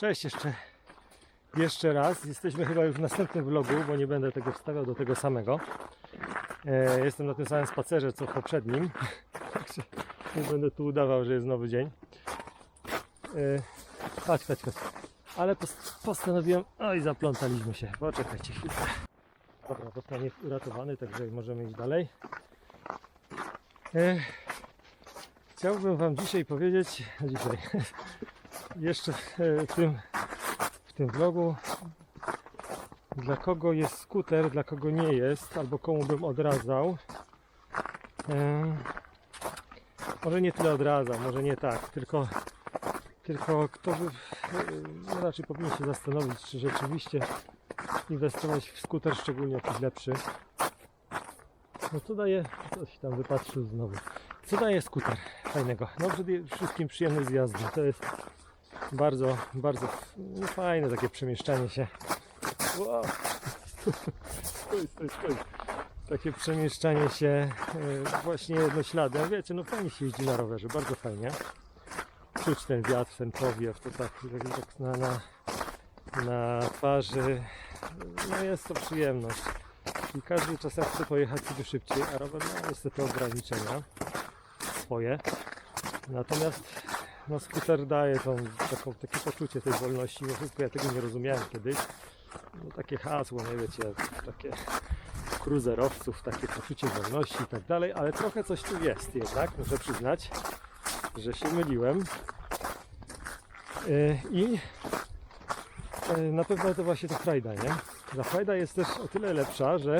Cześć jeszcze, jeszcze raz. Jesteśmy chyba już w następnym vlogu, bo nie będę tego wstawiał do tego samego. E, jestem na tym samym spacerze co w poprzednim. Nie będę tu udawał, że jest nowy dzień. E, chodź, chodź, chodź. Ale pos- postanowiłem... Oj, zaplątaliśmy się. Poczekajcie chwilę. Dobra, zostanie jest uratowany, także możemy iść dalej. E, chciałbym Wam dzisiaj powiedzieć... Dzisiaj... Jeszcze e, w tym, w tym vlogu dla kogo jest skuter, dla kogo nie jest, albo komu bym odradzał. E, może nie tyle odradzał, może nie tak, tylko, tylko kto by, e, no raczej powinien się zastanowić, czy rzeczywiście inwestować w skuter, szczególnie jakiś lepszy. No co daje, coś tam wypatrzył znowu. Co daje skuter fajnego? No przede wszystkim przyjemność z jazdy. To jest bardzo, bardzo fajne takie przemieszczanie się. Wow. Stój, stój, stój. Takie przemieszczanie się e, właśnie jednośladem. Wiecie, no fajnie się jeździ na rowerze, bardzo fajnie. Czuć ten wiatr, ten powiew, to tak, tak na, na, na twarzy. No jest to przyjemność. I każdy czasem chce pojechać sobie szybciej, a rower ma niestety ograniczenia swoje. Natomiast no skuter daje tą, taką, takie poczucie tej wolności. Wszystko ja tego nie rozumiałem kiedyś. No takie hasło, nie wiecie, takie cruiserowców, takie poczucie wolności i tak dalej, ale trochę coś tu jest jednak, muszę przyznać, że się myliłem. Yy, I yy, na pewno to właśnie ta frajda, nie? Ta frajda jest też o tyle lepsza, że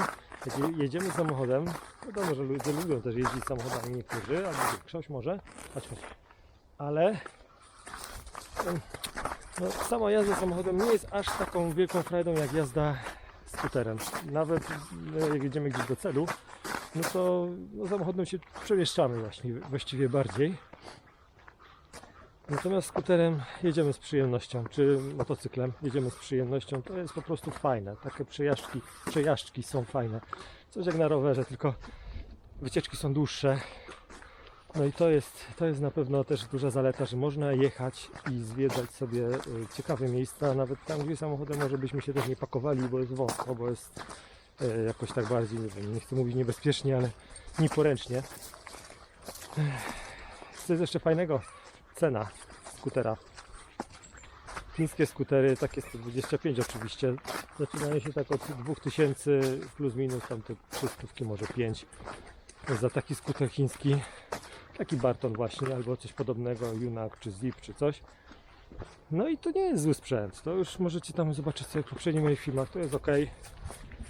jedziemy samochodem, wiadomo, że ludzie lubią też jeździć samochodami niektórzy, albo większość może, chodź. Ale no, sama jazda samochodem nie jest aż taką wielką frajdą jak jazda skuterem. Nawet no, jak jedziemy gdzieś do celu, no to no, samochodem się przemieszczamy właśnie, właściwie bardziej. Natomiast skuterem jedziemy z przyjemnością, czy motocyklem jedziemy z przyjemnością. To jest po prostu fajne. Takie przejażdżki, przejażdżki są fajne. Coś jak na rowerze, tylko wycieczki są dłuższe. No i to jest, to jest na pewno też duża zaleta, że można jechać i zwiedzać sobie e, ciekawe miejsca, nawet tam, gdzie samochodem może byśmy się też nie pakowali, bo jest wąsko, bo jest e, jakoś tak bardziej, nie wiem, nie chcę mówić niebezpiecznie, ale nieporęcznie. Co jest jeszcze fajnego? Cena skutera. Chińskie skutery, takie 125 oczywiście, zaczynają się tak od 2000 plus minus, tam te 300 może 5 za taki skuter chiński taki Barton właśnie, albo coś podobnego, Junak czy Zip czy coś. No i to nie jest zły sprzęt. To już możecie tam zobaczyć sobie w poprzednich moich filmach. To jest ok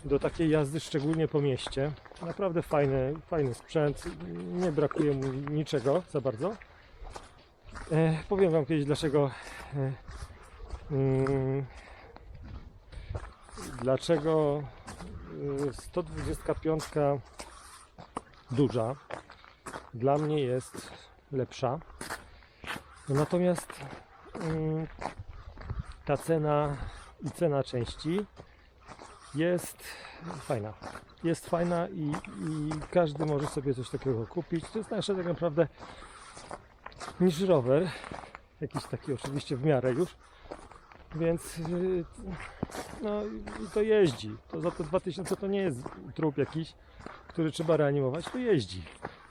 do takiej jazdy, szczególnie po mieście. Naprawdę fajny, fajny sprzęt. Nie brakuje mu niczego za bardzo. E, powiem Wam kiedyś dlaczego. E, mm, dlaczego e, 125 duża dla mnie jest lepsza. Natomiast mm, ta cena i cena części jest fajna. Jest fajna i, i każdy może sobie coś takiego kupić. To jest tańsze tak naprawdę niż rower. Jakiś taki oczywiście w miarę już. Więc yy, no i to jeździ. To za te 2000 to nie jest trup jakiś, który trzeba reanimować, to jeździ.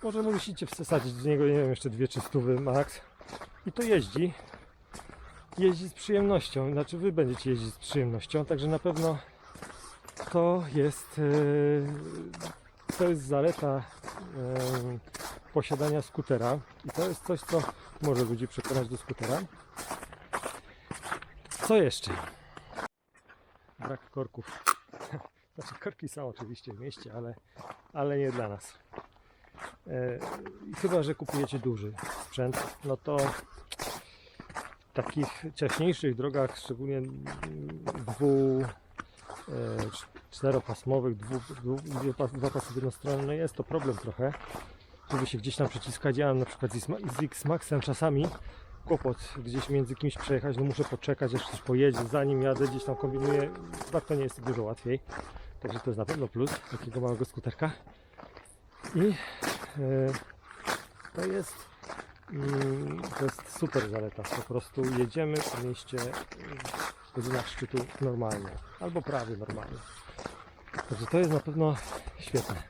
Może musicie wsadzić do niego, nie wiem, jeszcze dwie czy stówy max. I to jeździ. Jeździ z przyjemnością, znaczy wy będziecie jeździć z przyjemnością, także na pewno to jest yy, to jest zaleta yy, posiadania skutera i to jest coś, co może ludzi przekonać do skutera. Co jeszcze? Brak korków. Znaczy korki są oczywiście w mieście, ale, ale nie dla nas. E, chyba, że kupujecie duży sprzęt, no to w takich ciaśniejszych drogach, szczególnie dwu, e, cz- czteropasmowych, dwu, dwu, dwie pas- dwa pasy w jedną stronę, no jest to problem trochę, żeby się gdzieś tam przyciskać. Ja na przykład z z X-Maxem czasami kłopot gdzieś między kimś przejechać, no muszę poczekać, aż ktoś pojedzie, zanim jadę, gdzieś tam kombinuję. Tak to nie jest dużo łatwiej. Także to jest na pewno plus takiego małego skuterka. I e, to jest Mm, To jest super zaleta. Po prostu jedziemy po mieście w godzinach szczytu normalnie, albo prawie normalnie. Także to jest na pewno świetne.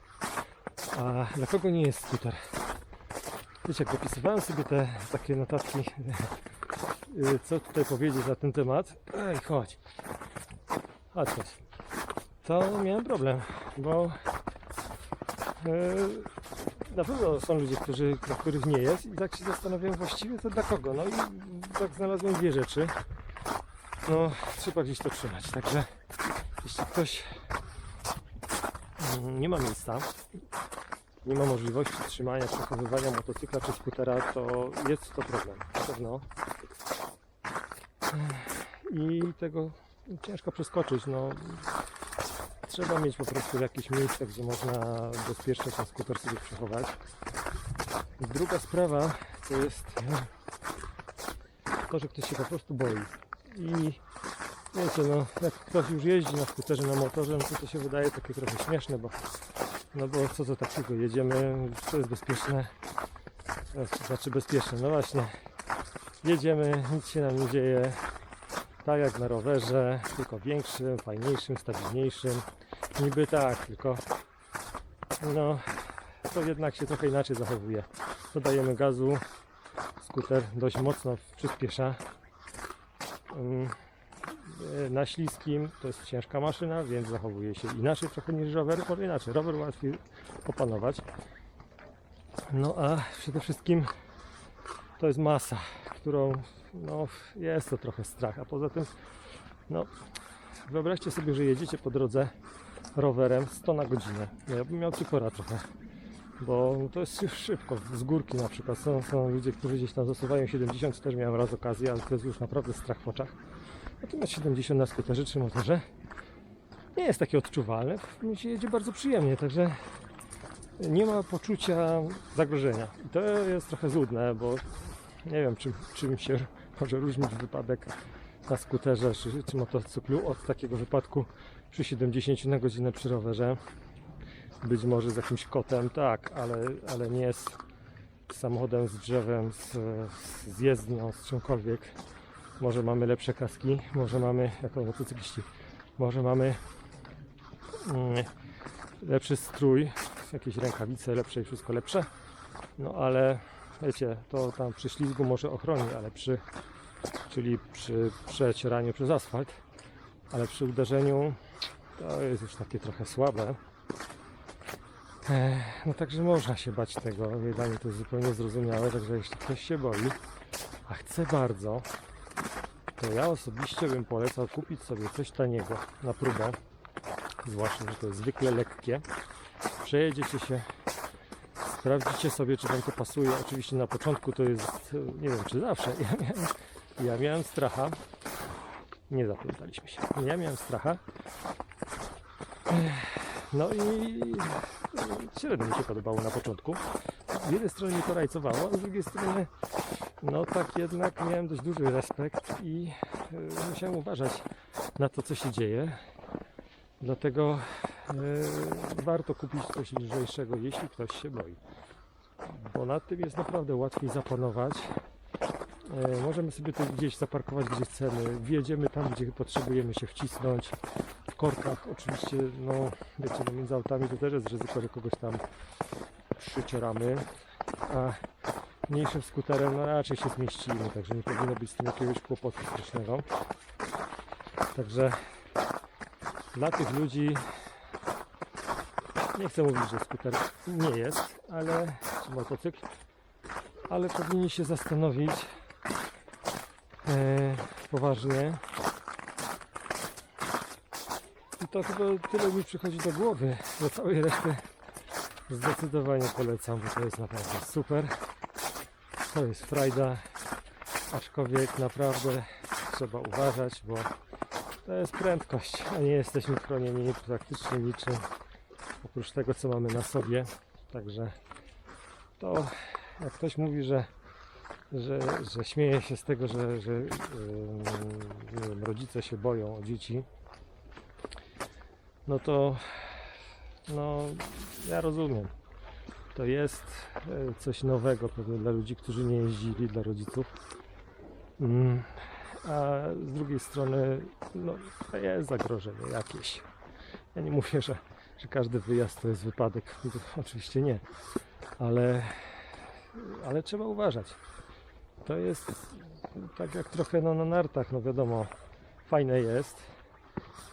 A dla kogo nie jest skuter? Wiecie, jak dopisywałem sobie te takie notatki, y, co tutaj powiedzieć na ten temat. Ej, chodź. Chodź, chodź. To miałem problem, bo y, na pewno są ludzie, którzy, dla których nie jest i tak się zastanawiam właściwie to dla kogo. No i tak znalazłem dwie rzeczy. No, trzeba gdzieś to trzymać. Także jeśli ktoś mm, nie ma miejsca, nie ma możliwości trzymania, przechowywania motocykla czy skutera, to jest to problem. Na pewno. I tego ciężko przeskoczyć. No, trzeba mieć po prostu jakieś miejsce, gdzie można bezpiecznie ten skuter sobie przechować. Druga sprawa to jest to, że ktoś się po prostu boi. I wiecie, no, jak ktoś już jeździ na skuterze, na motorze, no to to się wydaje takie trochę śmieszne, bo no bo co to takiego, jedziemy, to jest bezpieczne. Znaczy bezpieczne, no właśnie. Jedziemy, nic się nam nie dzieje. Tak jak na rowerze, tylko większym, fajniejszym, stabilniejszym. Niby tak, tylko no to jednak się trochę inaczej zachowuje. Dodajemy gazu, skuter dość mocno przyspiesza. E, Na śliskim to jest ciężka maszyna, więc zachowuje się inaczej trochę niż rower, może inaczej, rower łatwiej opanować. No a przede wszystkim to jest masa, którą no, jest to trochę strach, a poza tym no, wyobraźcie sobie, że jedziecie po drodze rowerem 100 na godzinę. No, ja bym miał cykora trochę, bo to jest już szybko, z górki na przykład. Są, są ludzie, którzy gdzieś tam zasuwają 70, też miałem raz okazję, ale to jest już naprawdę strach w oczach. Natomiast 70 na skuterze czy motorze nie jest takie odczuwalne, mi się jedzie bardzo przyjemnie, także nie ma poczucia zagrożenia. I to jest trochę złudne, bo nie wiem czym, czym się może różnić wypadek na skuterze czy, czy motocyklu od takiego wypadku przy 70 na godzinę przy rowerze. Być może z jakimś kotem, tak, ale, ale nie z samochodem, z drzewem, z, z jezdnią, z czymkolwiek. Może mamy lepsze kaski, może mamy, jako motocykliści, może mamy mm, lepszy strój, jakieś rękawice lepsze i wszystko lepsze. No ale wiecie, to tam przy ślizgu może ochroni, ale przy, czyli przy przecieraniu przez asfalt, ale przy uderzeniu to jest już takie trochę słabe. No także można się bać tego, dla mnie to jest zupełnie zrozumiałe, także jeśli ktoś się boi, a chce bardzo, to ja osobiście bym polecał kupić sobie coś taniego na próbę, zwłaszcza, że to jest zwykle lekkie. Przejedziecie się, sprawdzicie sobie, czy Wam to pasuje. Oczywiście na początku to jest, nie wiem, czy zawsze. Ja miałem, ja miałem stracha. Nie zapamiętaliśmy się. Ja miałem stracha. No i średnio mi się podobało na początku. Z jednej strony mnie to rajcowało, a z drugiej strony no tak jednak miałem dość duży respekt i e, musiałem uważać na to, co się dzieje. Dlatego e, warto kupić coś lżejszego, jeśli ktoś się boi. Bo nad tym jest naprawdę łatwiej zapanować. E, możemy sobie to gdzieś zaparkować, gdzie chcemy. Wjedziemy tam, gdzie potrzebujemy się wcisnąć. W korkach oczywiście, no wiecie, no między autami to też jest ryzyko, że kogoś tam przycieramy. A mniejszym skuterem no raczej się zmieścimy, także nie powinno być z tym jakiegoś kłopotu strasznego. Także dla tych ludzi nie chcę mówić, że skuter nie jest, ale czy motocykl, ale powinni się zastanowić e, poważnie. I to chyba tyle mi przychodzi do głowy. Do całej reszty zdecydowanie polecam, bo to jest naprawdę super. To jest frajda, aczkolwiek naprawdę trzeba uważać, bo to jest prędkość, a nie jesteśmy chronieni praktycznie niczym oprócz tego, co mamy na sobie. Także to jak ktoś mówi, że, że, że śmieje się z tego, że, że nie wiem, rodzice się boją o dzieci, no to no, ja rozumiem. To jest e, coś nowego pewnie dla ludzi, którzy nie jeździli, dla rodziców. Mm, A z drugiej strony, no, to jest zagrożenie jakieś. Ja nie mówię, że, że każdy wyjazd to jest wypadek. Oczywiście nie, ale, ale trzeba uważać. To jest tak jak trochę no, na nartach, no wiadomo, fajne jest,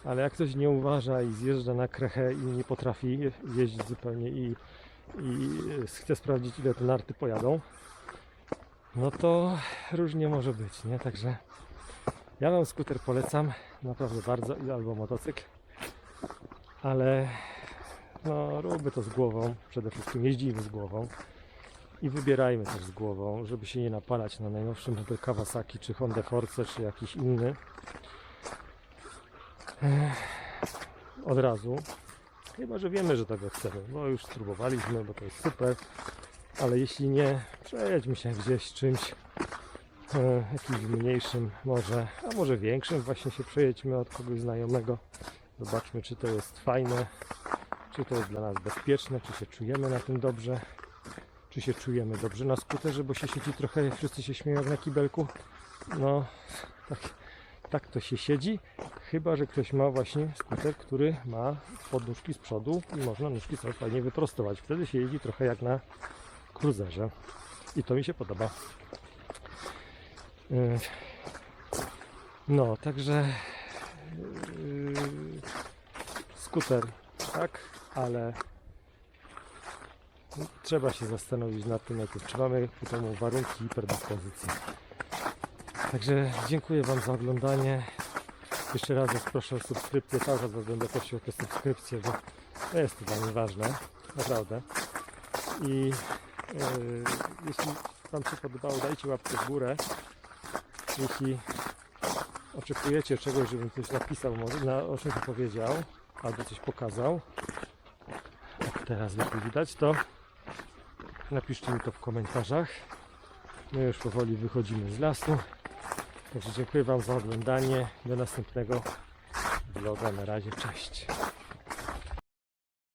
ale jak ktoś nie uważa i zjeżdża na krechę i nie potrafi je- jeździć zupełnie i, i chce sprawdzić ile te narty pojadą, no to różnie może być, nie? Także ja wam skuter polecam, naprawdę bardzo, albo motocykl, ale no róbmy to z głową, przede wszystkim jeździmy z głową. I wybierajmy też z głową, żeby się nie napalać na najnowszy model Kawasaki, czy Honda Force, czy jakiś inny. Od razu. Chyba, że wiemy, że tego chcemy, bo już spróbowaliśmy, bo to jest super. Ale jeśli nie, przejedźmy się gdzieś czymś e, jakimś mniejszym może, a może większym właśnie się przejedźmy od kogoś znajomego. Zobaczmy, czy to jest fajne, czy to jest dla nas bezpieczne, czy się czujemy na tym dobrze czy się czujemy dobrze na skuterze, bo się siedzi trochę, wszyscy się śmieją jak na kibelku. No, tak, tak to się siedzi, chyba że ktoś ma właśnie skuter, który ma podnóżki z przodu i można nóżki sobie fajnie wyprostować. Wtedy się jeździ trochę jak na cruzerze i to mi się podoba. Yy, No, także yy, skuter, tak, ale trzeba się zastanowić nad tym czy mamy ku temu warunki i predyspozycje. Także dziękuję Wam za oglądanie. Jeszcze raz Was proszę o subskrypcję. Cały czas Was będę prosił o tę subskrypcję, bo to jest dla mnie ważne. Naprawdę. I yy, jeśli Wam się podobało, dajcie łapkę w górę. Jeśli oczekujecie czegoś, żebym coś napisał, może na, o czymś powiedział, albo coś pokazał, jak teraz lepiej widać, to Napiszcie mi to w komentarzach. My już powoli wychodzimy z lasu. Także dziękuję Wam za oglądanie. Do następnego vloga. Na razie, cześć.